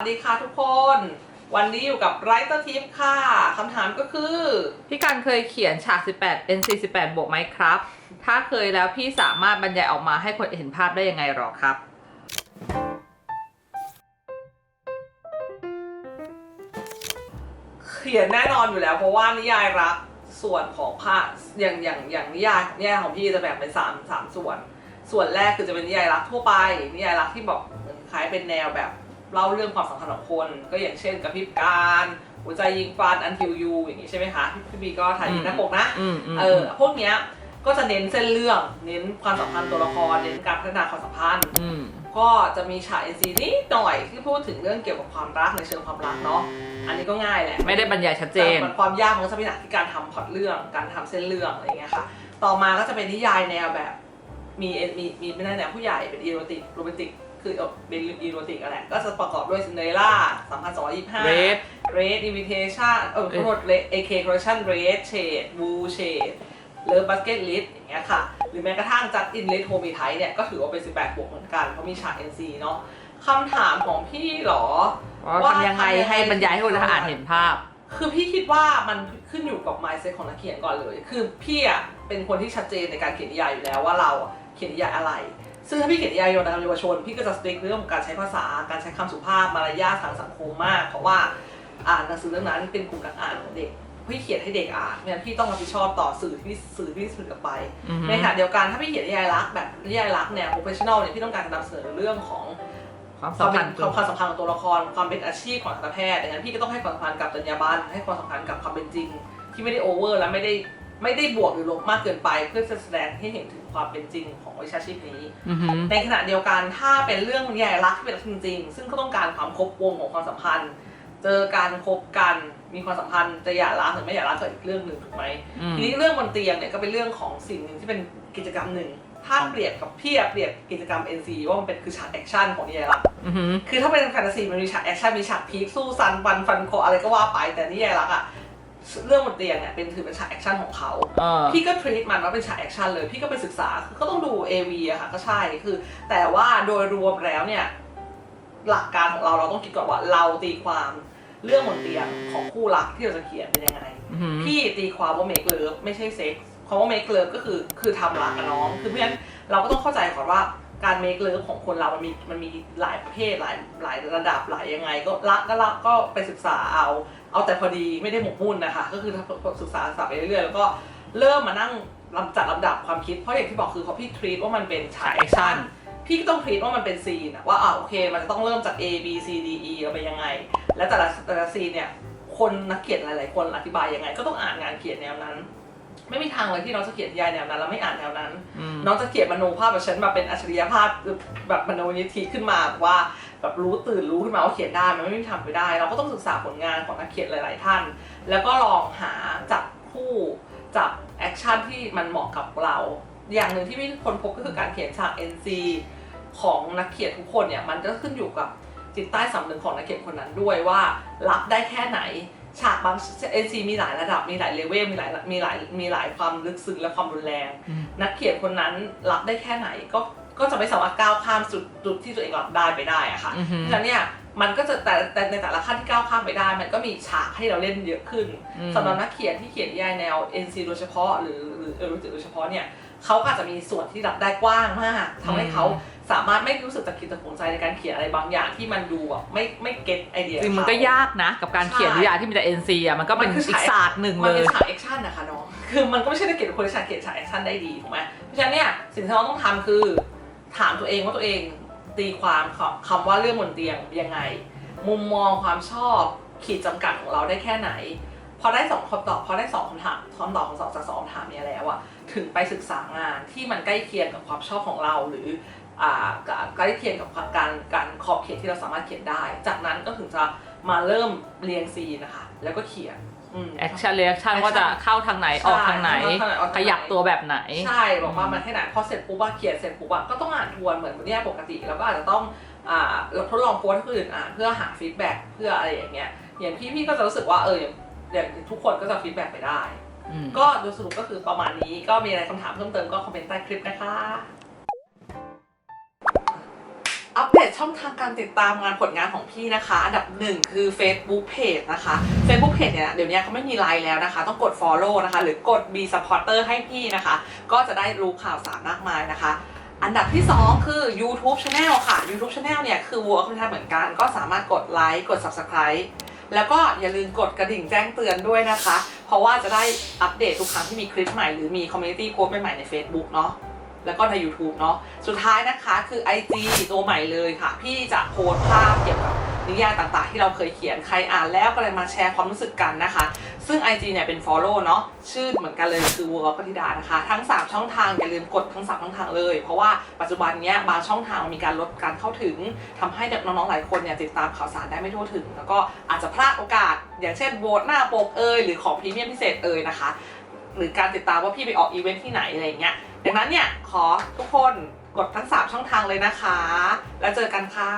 สวัสดีค่ะทุกคน วันนี้อยู่กับไรเตอร์ทิปค่ะคำถามก็คือ พี่การเคยเขียนฉาก 18 NC 18บวกไหมครับ ถ้าเคยแล้วพี่สามารถบรรยายออกมาให้คนเห็นภาพได้ยังไงหรอครับ เขียนแน่นอนอยู่แล้ว เพราะว่านิยายรักส่วนของภาคอย่างอย่างอย่างนิยายนิยายของพี่จะแบ่งเป็นสามสามส่วน ส่วนแรกคือจะเป็นนิยายรักทั่วไปนิยายรักที่บอกเหมือนคล้ายเป็นแนวแบบ เล่าเรื่องความสัมพันธ์ของคน ก็อย่างเช่นกับพริบการหัวใจยิงฟันอันทิวยูอย่างนี้ใช่ไหมคะพี่บีก็ถ่ายยิงหน้าปกนะอืมอืมเออพวกเนี้ยก็จะเน้นเส้นเรื่องเน้นความสัมพันธ์ตัวละครเน้นการพัฒนาความสัมพันธ์อืมก็จะมีฉาก NC นิดหน่อยที่พูดถึงเรื่องเกี่ยวกับความรักในเชิงความรักเนาะอันนี้ก็ง่ายแหละไม่ได้บรรยายชัดเจนแต่ความยากมันก็จะเป็นหนักที่การทำพล็อตเรื่องการทำเส้นเรื่องอะไรอย่างเงี้ยค่ะ ต่อมาก็จะเป็นนิยายแนวแบบ มีมีมีไม่ได้แนวผู้ใหญ่เป็นอีโรติกโรแมนติกคือเออเป็นอีโรติกอะไรก็จะประกอบด้วยซินเดอเรลล่า3225 Red Red Invitation เออขอโทษ Red AK Collection Red Shade Blue Shade เลิฟบัสเก็ตลิสอย่างเงี้ยค่ะ หรือแม้กระทั่งจัดอินเลทโฮมีไทเนี่ย ก็ถือว่าเป็น 18 บวกเหมือนกัน เพราะมีฉาก NC เนาะคำถามของพี่เหรอ ว่าทำยังไงให้บรรยายให้คนอ่านเห็นภาพ คือพี่คิดว่ามันขึ้นอยู่กับ mindset ของนักเขียนก่อนเลย คือพี่อะเป็นคนที่ชัดเจนในการเขียนนิยายอยู่แล้วว่าเราอะ เขียนนิยายอะไร ซึ่งถ้าพี่เขียนนิยายเยาวชนพี่ก็จะสติ๊กเรื่องของการใช้ภาษาการใช้คำสุภาพมารยาททางสังคมมาก เพราะว่าอ่านหนังสือเรื่องนั้นเป็นกลุ่มการอ่านของเด็กพี่เขียนให้เด็กอ่านไม่งั้นพี่ต้องรับผิดชอบต่อสื่อที่สื่อที่สื่อออกไปอือฮึในขณะเดียวกันถ้าพี่เขียนนิยายรักแบบนิยายรักแนว professional เนี่ยพี่ต้องการจะนำเสนอเรื่องของความคสัวามมพัเป็นนธ์ความความสัมพันธ์ของตัวละครความเป็นอาชีพของทันตแพทย์ดังนั้นพี่ก็ต้องให้ความสัมพันธ์กับจรรยาบรรณให้ความสัมพันธ์กับความเป็นจริง ที่ไม่ได้โอเวอร์และไม่ได้ ไม่ได้บวกหรือลบมากเกินไป เพื่อจะแสดงให้เห็นถึงความเป็นจริงของวิชาชีพนี้ อือฮึในขณะเดียวกันถ้าเป็นเรื่องนิยายรักที่เป็นรักจริงๆ ซึ่งก็ต้องการความครบวงของความสัมพันธ์ เจอการคบกันมีความสัมพันธ์จะหย่าร้างหรือไม่หย่าร้างก็อีกเรื่องหนึ่งถูกไหมอืม ทีนี้เรื่องบนเตียงเนี่ยก็เป็นเรื่องของสิ่งหนึ่งที่เป็นกิจกรรมหนึ่งถ้าเปรียบกับพี่อะเปรียบกิจกรรม NC ว่ามันเป็นคือฉากแอคชั่นของนิยายรัก อือฮึคือถ้าเป็นแฟนตาซีมันมีฉากแอคชั่นมีฉากพีคสู้ซันฟันฟันคออะไรก็ว่าไปแต่นิยายรักอะ เรื่องบนเตียงเนี่ยเป็นถือเป็นฉากแอคชั่นของเขาเออพี่ก็ทรีตมันว่าเป็นฉากแอคชั่นเลย พี่ก็ไปศึกษาคือก็ต้องดู AV อะค่ะก็ใช่คือ แต่ว่าโดยรวมแล้วเนี่ย หลักการของเราเราต้องคิดก่อนว่าเราตีความเรื่องบนเตียงของคู่รักที่เราจะเขียนเป็นยังไง อือฮึพี่ตีความว่า make love ไม่ใช่เซ็กส์คำว่า make love ก็คือคือทำรักกับน้อง คือเพราะฉะนั้นเราก็ต้องเข้าใจก่อนว่า การ make love ของคนเรา มันมี มันมีหลายประเภท หลาย หลายระดับ หลายยังไง ก็รักก็รักก็ไปศึกษาเอา เอาแต่พอดีไม่ได้หมกมุ่นนะคะ ก็คือศึกษาศึกษาไปเรื่อยๆ แล้วก็เริ่มมานั่งลำจัดลำดับความคิด เพราะอย่างที่บอกคือเขาพี่ทรีตว่ามันเป็นฉากแอคชั่น พี่ก็ต้องทรีตว่ามันเป็นซีนว่าอ่าโอเค มันจะต้องเริ่มจาก A B C D E เราไปยังไง และแต่ละแต่ละซีนเนี่ย คนนักเขียนหลาย ๆ คนอธิบายยังไง ก็ต้องอ่านงานเขียนแนวนั้น ไม่มีทางเลยที่น้องจะเขียนนิยายแนวนั้นแล้วไม่อ่านแนวนั้น อืม น้องจะเขียนมโนภาพแบบฉันมาเป็นอัจฉริยภาพแบบมโนนิธิขึ้นมาว่าแบบรู้ตื่นรู้ขึ้นมาว่าเขียนได้มันไม่มีทางไปได้ เราก็ต้องศึกษาผลงานของนักเขียนหลาย ๆ ท่าน แล้วก็ลองหาจับคู่จับแอคชั่นที่มันเหมาะกับเรา อย่างหนึ่งที่พี่คนพบก็คือการเขียนฉาก NC ของนักเขียนทุกคนเนี่ยมันก็ขึ้นอยู่กับจิตใต้สำนึกของนักเขียนคนนั้นด้วยว่ารับได้แค่ไหน ฉากบาง NC มีหลายระดับมีหลายเลเวลมีหลายมีหลายมีหลายความลึกซึ้งและความรุนแรงอืมนักเขียนคนนั้นรับได้แค่ไหนก็ก็จะไม่สามารถก้าวข้ามจุดจุดที่ตัวเองรับได้ไปได้อะค่ะอือฮึเพราะฉะนั้นเนี่ยมันก็จะแต่แต่ในแต่ละขั้นที่ก้าวข้ามไปได้ มันก็มีฉากให้เราเล่นเยอะขึ้นอืมสำหรับนักเขียนที่เขียนนิยายแนว NC โดยเฉพาะหรือหรือเออรู้สึกโดยเฉพาะเนี่ย เขาก็อาจจะมีส่วนที่รับได้กว้างมากทำให้เขาสามารถไม่รู้สึกตะกิดตะขวงใจในการเขียนอะไรบางอย่างที่มันดูแบบไม่ไม่เก็ตไอเดียจริงมันก็เขายากนะ กับการเขียนใช่นิยายที่มีแต่ NC อะมันก็เป็นมันคืออีฉากกศาสตร์หนึ่งมันเลเป็ยนฉากแอคชั่นนะคะน้องคือมันก็ไม่ใช่นักเขียนทุกคนที่ฉากเขียนฉากแอคชั่นได้ดีถูกไหมเพราะฉะนั้นเนี่ยสิ่งที่เราต้องทำคือ ถามตัวเองว่าตัวเองตีความคำคำว่าเรื่องบนเตียงยังไง มุมมองความชอบขีดจำกัดของเราได้แค่ไหนพอได้สองคำตอบพอได้สองคำถามคำตอบของสองจากสองคำถามเนี้แล้วอะ ถึงไปศึกษางานที่มันใกล้เคียงกับความชอบของเราหรืออ่าใกล้เคียงกับการการขอบเขตที่เราสามารถเขียนได้ จากนั้นก็ถึงจะมาเริ่มเรียงซีนนะคะแล้วก็เขียนอืมแอคชั่นเรีแอคชั่นว่าจะเข้าทางไหนออกทางไหนใช่เข้าทางไหนออกทางไหน ขยับตัวแบบไหน ใช่บอกว่ามันแค่ไหนพอเสร็จปุ๊บว่าเขียนเสร็จปุ๊บอะก็ต้องอ่านทวนเหมือนเนี่ยปกติแล้วก็อาจจะต้องอ่าเราทดลองโพสต์ให้คนอื่นอ่านเพื่อหาฟีดแบ็กเพื่ออะไรอย่างเงี้ยอย่างพี่พี่ก็จะรู้สึกว่าเอออย่างอย่างทุกคนก็จะฟีดแบ็กไปได้อืม ก็โดยสรุปก็คือประมาณนี้ก็มีอะไรคำถามเพิ่มเติมก็คอมเมนต์ใต้คลิปนะคะ อัปเดตช่องทางการติดตามงานผลงานของพี่นะคะ อันดับหนึ่งคือ Facebook Page นะคะ Facebook Page เนี่ยเดี๋ยวนี้เขาไม่มีไลน์แล้วนะคะ ต้องกด Follow นะคะ หรือกด Be Supporter ให้พี่นะคะ ก็จะได้รู้ข่าวสารมากมายนะคะอันดับที่ 2 คือ YouTube Channel ค่ะ YouTube Channel เนี่ย คือวัวเขาทำเหมือนกัน ก็สามารถกดไลค์ กด Subscribe แล้วก็อย่าลืมกดกระดิ่งแจ้งเตือนด้วยนะคะ เพราะว่าจะได้อัปเดตทุกครั้งที่มีคลิปใหม่หรือมีคอมมูนิตี้โพสต์ใหม่ๆใน Facebook เนาะแล้วก็ใน YouTube เนาะสุดท้ายนะคะคือ IG ตัวใหม่เลยค่ะ พี่จะโพสต์ภาพเกี่ยวกับ นิยายต่างๆ ที่เราเคยเขียนใครอ่านแล้วก็เลยมาแชร์ความรู้สึกกันนะคะ ซึ่ง IG เนี่ยเป็น follow เนาะชื่อเหมือนกันเลยคือวัวปฏิดานะคะ ทั้ง 3 ช่องทางอย่าลืมกดทั้ง 3 ช่องทางเลย เพราะว่าปัจจุบันเนี้ยบางช่องทางมีการลดการเข้าถึงทำให้เด็กน้องๆหลายคนเนี่ยติดตามข่าวสารได้ไม่ทั่วถึง แล้วก็อาจจะพลาดโอกาส อย่างเช่นโหวตหน้าปกเอยหรือของพรีเมียมพิเศษเอยนะคะ หรือการติดตามว่าพี่ไปออกอีเวนท์ที่ไหนอะไรเงี้ยดังนั้นเนี่ยขอทุกคนกดทั้ง 3 ช่องทางเลยนะคะ แล้วเจอกันค่ะ